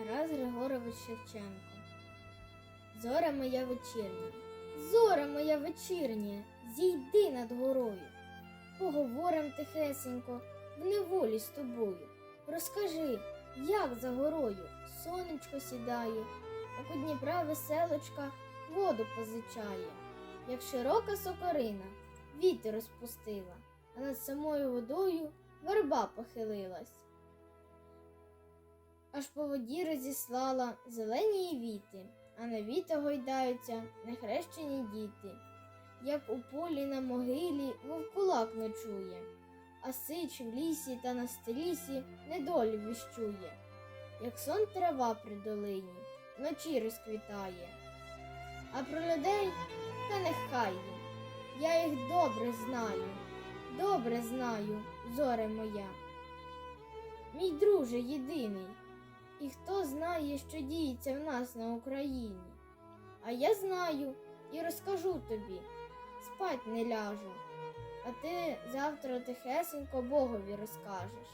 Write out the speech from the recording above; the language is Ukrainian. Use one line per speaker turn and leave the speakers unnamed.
Тарас Григорович Шевченко. Зоря моя вечірня, зоря моя вечірня, зійди над горою. Поговорим тихесенько в неволі з тобою. Розкажи, як за горою сонечко сідає, як у Дніпра веселочка воду позичає, як широка сокорина вітер розпустила, а над самою водою верба похилилась. Аж по воді розіслала зелені віти, а на віта гойдаються нехрещені діти, як у полі на могилі вовкулак ночує, а сич в лісі та на стелісі недолю віщує, як сон трава при долині вночі розквітає. А про людей та нехай їм, я їх добре знаю, добре знаю, зоре моя. Мій друже єдиний, і хто знає, що діється в нас на Україні. А я знаю і розкажу тобі, спать не ляжу, а ти завтра тихесенько Богові розкажеш.